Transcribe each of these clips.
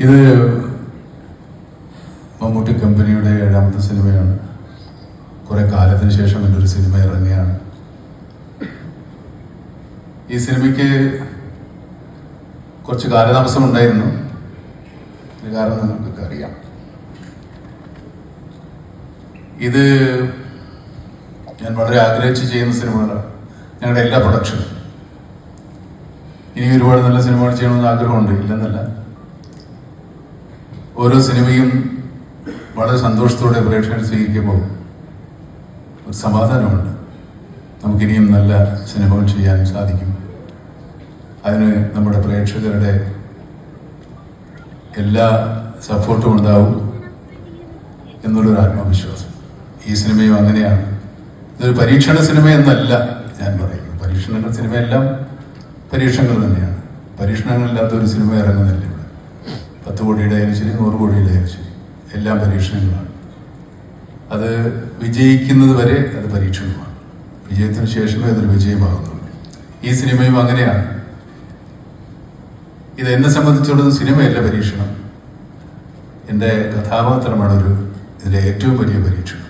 ഇത് മമ്മൂട്ടി കമ്പനിയുടെ ഏഴാമത്തെ സിനിമയാണ്. കുറേ കാലത്തിന് ശേഷം എന്റെ ഒരു സിനിമ ഇറങ്ങിയാണ് ഈ സിനിമയ്ക്ക് കുറച്ച് കാലതാമസം ഉണ്ടായിരുന്നു. കാരണം നിങ്ങൾക്കൊക്കെ അറിയാം. ഇത് ഞാൻ വളരെ ആഗ്രഹിച്ച് ചെയ്യുന്ന സിനിമകളാണ്. ഞങ്ങളുടെ എല്ലാ പ്രൊഡക്ഷനും ഇനി ഒരുപാട് നല്ല സിനിമകൾ ചെയ്യണമെന്ന് ആഗ്രഹമുണ്ട്. ഇല്ലെന്നല്ല. ഓരോ സിനിമയും വളരെ സന്തോഷത്തോടെ പ്രേക്ഷകർ സ്വീകരിക്കുമ്പോൾ ഒരു സമാധാനമുണ്ട്. നമുക്കിനിയും നല്ല സിനിമകൾ ചെയ്യാൻ സാധിക്കും. അതിന് നമ്മുടെ പ്രേക്ഷകരുടെ എല്ലാ സപ്പോർട്ടും ഉണ്ടാവും എന്നുള്ളൊരു ആത്മവിശ്വാസം. ഈ സിനിമയും അങ്ങനെയാണ്. ഇതൊരു പരീക്ഷണ സിനിമ എന്നല്ല ഞാൻ പറയുന്നത്. പരീക്ഷണങ്ങൾ സിനിമയെല്ലാം പരീക്ഷണങ്ങൾ തന്നെയാണ്. പരീക്ഷണങ്ങളില്ലാത്ത ഒരു സിനിമ ഇറങ്ങുന്നില്ല. പത്ത് കോടിയുടെ ആയാലും ശരി നൂറ് കോടിയുടെ ആയാലും ശരി. എല്ലാം പരീക്ഷണങ്ങളാണ്. അത് വിജയിക്കുന്നത് വരെ അത് പരീക്ഷണമാണ്. വിജയത്തിന് ശേഷമേ അതൊരു വിജയമാകുന്നുള്ളൂ. ഈ സിനിമയും അങ്ങനെയാണ്. ഇത് എന്നെ സംബന്ധിച്ചിടത്തോളം സിനിമയല്ല പരീക്ഷണം. എന്റെ കഥാപാത്രമാണ് ഒരു ഇതിന്റെ ഏറ്റവും വലിയ പരീക്ഷണം.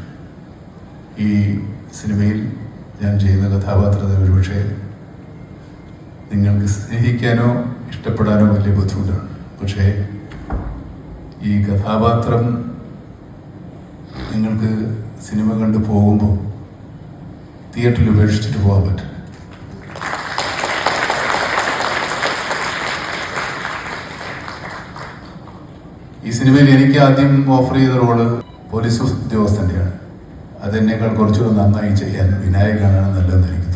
ഈ സിനിമയിൽ ഞാൻ ചെയ്യുന്ന കഥാപാത്രത്തെ ഒരുപക്ഷെ നിങ്ങൾക്ക് സ്നേഹിക്കാനോ ഇഷ്ടപ്പെടാനോ വലിയ ബുദ്ധിമുട്ടാണ്. പക്ഷേ ഈ കഥാപാത്രം നിങ്ങൾക്ക് സിനിമ കണ്ട് പോകുമ്പോൾ തിയേറ്ററിൽ ഉപേക്ഷിച്ചിട്ട് പോകാൻ പറ്റില്ല. ഈ സിനിമയിൽ എനിക്ക് ആദ്യം ഓഫർ ചെയ്ത റോൾ പോലീസ് ഉദ്യോഗസ്ഥന്റെയാണ് അതെന്നേക്കാൾ കുറച്ചുകൂടെ നന്നായി ചെയ്യാൻ വിനായകനാണ് നല്ലതെന്ന് എനിക്ക്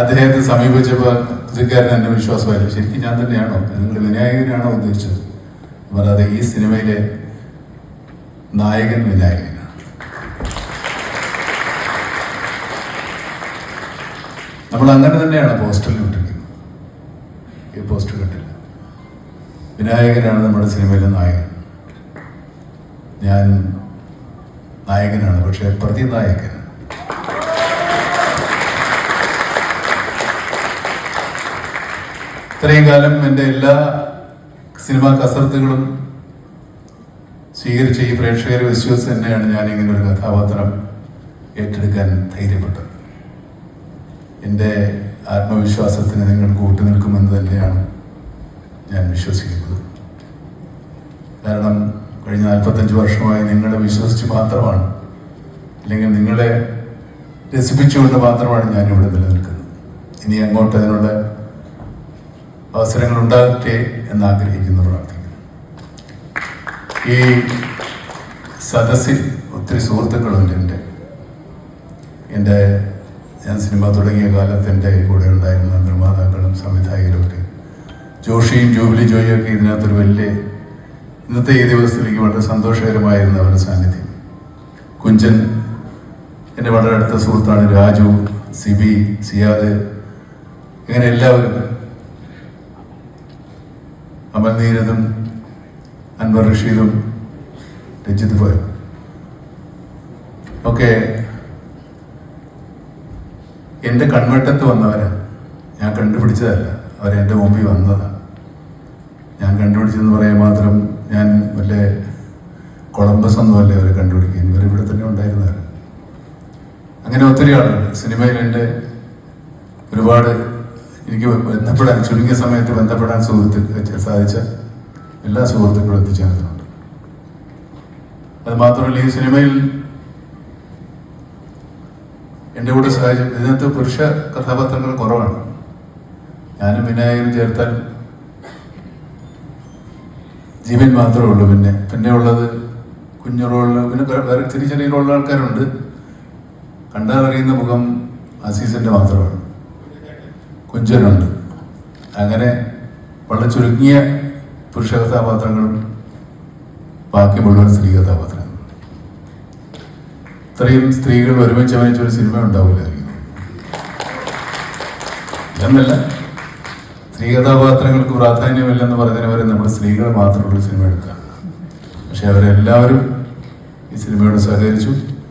അദ്ദേഹത്തെ സമീപിച്ചപ്പോൾ കൃഷിക്കാരൻ എന്റെ വിശ്വാസമായിരുന്നു ശരിക്കും ഞാൻ തന്നെയാണോ? നിങ്ങൾ വിനായകനാണോ ഉദ്ദേശിച്ചത്? അത് ഈ സിനിമയിലെ നായകൻ വിനായകനാണ്. നമ്മൾ അങ്ങനെ തന്നെയാണ് പോസ്റ്ററിൽ ഇട്ടിരിക്കുന്നത്. ഈ പോസ്റ്റർ കണ്ടില്ല. വിനായകനാണ് നമ്മുടെ സിനിമയിലെ നായകൻ. ഞാൻ നായകനാണ് പക്ഷേ പ്രതിനായകൻ. ഇത്രയും കാലം എന്റെ എല്ലാ സിനിമാ കസർത്തുകളും സ്വീകരിച്ച ഈ പ്രേക്ഷകരെ വിശ്വസിച്ച് തന്നെയാണ് ഞാൻ ഇങ്ങനെ ഒരു കഥാപാത്രം ഏറ്റെടുക്കാൻ ധൈര്യപ്പെട്ടത്. എന്റെ ആത്മവിശ്വാസത്തിന് നിങ്ങൾ കൂട്ടുനിൽക്കുമെന്ന് തന്നെയാണ് ഞാൻ വിശ്വസിക്കുന്നത്. കാരണം കഴിഞ്ഞ നാൽപ്പത്തഞ്ച് വർഷമായി നിങ്ങളെ വിശ്വസിച്ച് മാത്രമാണ് അല്ലെങ്കിൽ നിങ്ങളെ രസിപ്പിച്ചുകൊണ്ട് മാത്രമാണ് ഞാനിവിടെ നിലനിൽക്കുന്നത്. ഇനി അങ്ങോട്ട് അതിനുള്ള അവസരങ്ങൾ ഉണ്ടാകട്ടെ എന്ന് ആഗ്രഹിക്കുന്നു പ്രാർത്ഥിക്കുന്നു ഈ സദസ്സിൽ ഒത്തിരി സുഹൃത്തുക്കളുണ്ട് എന്റെ. എന്റെ ഞാൻ സിനിമ തുടങ്ങിയ കാലത്ത് എന്റെ കൂടെ ഉണ്ടായിരുന്ന നിർമ്മാതാക്കളും സംവിധായകരും ഒക്കെ. ജോഷിയും ജൂബിലി ജോയിയൊക്കെ ഇതിനകത്തൊരു വലിയ ഇന്നത്തെ ഈ ദിവസത്തിലേക്ക് വളരെ സന്തോഷകരമായിരുന്നു അവരുടെ സാന്നിധ്യം. കുഞ്ചൻ എന്റെ വളരെ അടുത്ത സുഹൃത്താണ് രാജു സിബി സിയാദ് ഇങ്ങനെ എല്ലാവരും അമൽ നീരതും അൻവർ റഷീദും രജിത് പോയും ഒക്കെ എന്റെ കൺവെട്ടത്ത് വന്നവരാണ് ഞാൻ കണ്ടുപിടിച്ചതല്ല. അവരെന്റെ മുമ്പിൽ വന്നതാണ്. ഞാൻ കണ്ടുപിടിച്ചെന്ന് പറയാൻ മാത്രം ഞാൻ വല്ല കൊളംബസ് ഒന്നുമല്ല അവരെ കണ്ടുപിടിക്കുക ഇവർ ഇവിടെ തന്നെ ഉണ്ടായിരുന്നവർ അങ്ങനെ ഒത്തിരി ആളുകൾ. സിനിമയിൽ എന്റെ ഒരുപാട് എനിക്ക് ബന്ധപ്പെടാൻ ചുരുങ്ങിയ സമയത്ത് ബന്ധപ്പെടാൻ സുഹൃത്ത് സാധിച്ച എല്ലാ സുഹൃത്തുക്കളും എത്തിച്ചേർന്നിട്ടുണ്ട്. അത് മാത്രമല്ല ഈ സിനിമയിൽ എന്റെ കൂടെ സഹായിച്ചു ഇതിനകത്ത് പുരുഷ കഥാപാത്രങ്ങൾ കുറവാണ്. ഞാനും വിനായകനും ചേർത്താൽ ജീവൻ മാത്രമേ ഉള്ളൂ. പിന്നെ പിന്നെ ഉള്ളത് കുഞ്ഞു റോളിൽ പിന്നെ വേറെ ചെറിയ ചെറിയ റോളിലെ ആൾക്കാരുണ്ട്. കണ്ടാൽ അറിയുന്ന മുഖം അസീസിന്റെ മാത്രമാണ്. കുഞ്ചനുണ്ട്. അങ്ങനെ വളരെ ചുരുങ്ങിയ പുരുഷ കഥാപാത്രങ്ങളും ബാക്കി മുഴുവൻ സ്ത്രീ കഥാപാത്രങ്ങൾ ഇത്രയും സ്ത്രീകൾ ഒരുമിച്ച് അഭിനയിച്ച ഒരു സിനിമ ഉണ്ടാവില്ലായിരിക്കും. എന്നല്ല സ്ത്രീ കഥാപാത്രങ്ങൾക്ക് പ്രാധാന്യമില്ലെന്ന് പറഞ്ഞതിന് വരെ നമ്മൾ സ്ത്രീകൾ മാത്രമുള്ള സിനിമ എടുക്കാം. പക്ഷെ അവരെല്ലാവരും ഈ സിനിമയോട് സഹകരിച്ചു.